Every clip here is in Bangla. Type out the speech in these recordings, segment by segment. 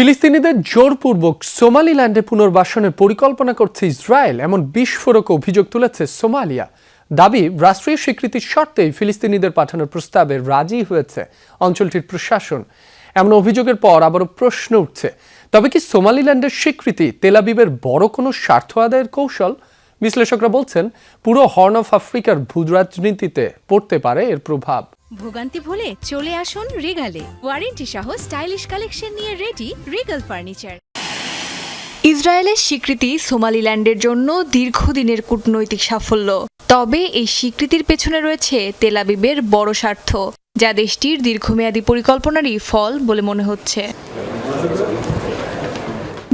ফিলিস্তিনিদের জোরপূর্বক সোমালিল্যান্ডে পুনর্বাসনের পরিকল্পনা করছে ইসরায়েল, এমন বিস্ফোরক অভিযোগ তুলেছে সোমালিয়া। দাবি, রাষ্ট্রীয় স্বীকৃতির শর্তেই ফিলিস্তিনিদের পাঠানোর প্রস্তাবে রাজি হয়েছে অঞ্চলটির প্রশাসন। এমন অভিযোগের পর আবারও প্রশ্ন উঠছে, তবে কি সোমালিল্যান্ডের স্বীকৃতি তেলাবিবের বড় কোনো স্বার্থ আদায়ের কৌশল? বিশ্লেষকরা বলছেন, পুরো হর্ন অফ আফ্রিকার ভূরাজনীতিতে পড়তে পারে এর প্রভাব। ভোগান্তি ভুলে চলে আসুন রিগালে। ওয়ারেন্টি সহ স্টাইলিশ কালেকশন নিয়ে রেডি রিগাল ফার্নিচার। ইসরায়েলের স্বীকৃতি সোমালিল্যান্ডের জন্য দীর্ঘদিনের কূটনৈতিক সাফল্য। তবে এই স্বীকৃতির পেছনে রয়েছে তেলাবিবের বড় স্বার্থ, যা দেশটির দীর্ঘমেয়াদী পরিকল্পনারই ফল বলে মনে হচ্ছে।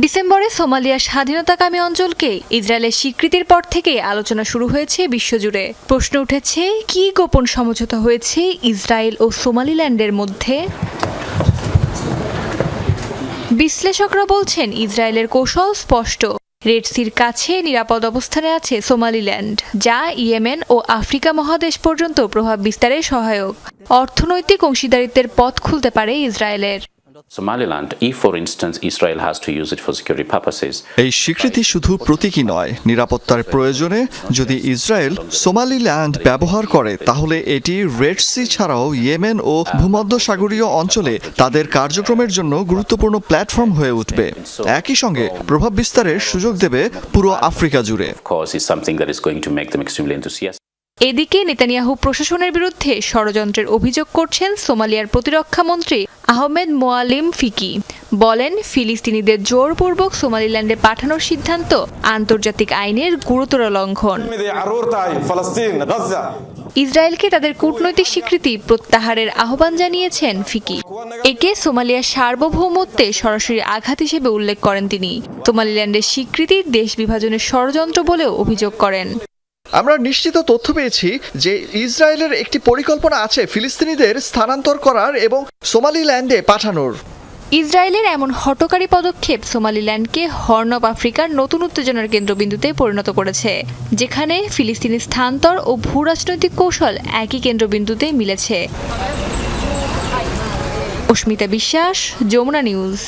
ডিসেম্বরে সোমালিয়ার স্বাধীনতাকামী অঞ্চলকে ইসরায়েলের স্বীকৃতির পর থেকে আলোচনা শুরু হয়েছে বিশ্বজুড়ে। প্রশ্ন উঠেছে, কি গোপন সমঝোতা হয়েছে ইসরায়েল ও সোমালিল্যান্ডের মধ্যে? বিশ্লেষকরা বলছেন, ইসরায়েলের কৌশল স্পষ্ট। রেড সির কাছে নিরাপদ অবস্থানে আছে সোমালিল্যান্ড, যা ইয়েমেন ও আফ্রিকা মহাদেশ পর্যন্ত প্রভাব বিস্তারে সহায়ক। অর্থনৈতিক অংশীদারিত্বের পথ খুলতে পারে ইসরায়েলের। Somaliland, if for instance Israel has to use it for security purposes, এই স্বীকৃতি শুধু প্রতীকী নয় নিরাপত্তার প্রয়োজনে যদি ইসরায়েল সোমালিল্যান্ড ব্যবহার করে তাহলে এটি রেড সি ছাড়াও ইয়েমেন ও ভূমধ্যসাগরীয় অঞ্চলে তাদের কার্যক্রমের জন্য গুরুত্বপূর্ণ প্ল্যাটফর্ম হয়ে উঠবে একই সঙ্গে প্রভাব বিস্তারের সুযোগ দেবে পুরো আফ্রিকা জুড়ে of course, is something that is going to make them extremely enthusiastic. এদিকে নেতানিয়াহু প্রশাসনের বিরুদ্ধে ষড়যন্ত্রের অভিযোগ করছেন সোমালিয়ার প্রতিরক্ষা মন্ত্রী আহমেদ মোয়ালিম ফিকি বলেন, ফিলিস্তিনিদের জোরপূর্বক সোমালিল্যান্ডে পাঠানোর সিদ্ধান্ত আন্তর্জাতিক আইনের গুরুতর লঙ্ঘন। ইসরায়েলকে তাদের কূটনৈতিক স্বীকৃতি প্রত্যাহারের আহ্বান জানিয়েছেন ফিকি। একে সোমালিয়ার সার্বভৌমত্বে সরাসরি আঘাত হিসেবে উল্লেখ করেন তিনি। সোমালিল্যান্ডের স্বীকৃতি দেশ বিভাজনের ষড়যন্ত্র বলেও অভিযোগ করেন। আমরা নিশ্চিত তথ্য পেয়েছি যে ইসরায়েলের একটি পরিকল্পনা আছে ফিলিস্তিনিদের স্থানান্তর করার এবং সোমালিল্যান্ডে পাঠানোর। ইসরায়েলের এমন হটকারী পদক্ষেপ সোমালিল্যান্ডকে হর্ন অব আফ্রিকার নতুন উত্তেজনার কেন্দ্রবিন্দুতে পরিণত করেছে, যেখানে ফিলিস্তিনি স্থানান্তর ও ভূরাজনৈতিক কৌশল একই কেন্দ্রবিন্দুতে মিলেছে। অস্মিতা বিশ্বাস, যমুনা নিউজ।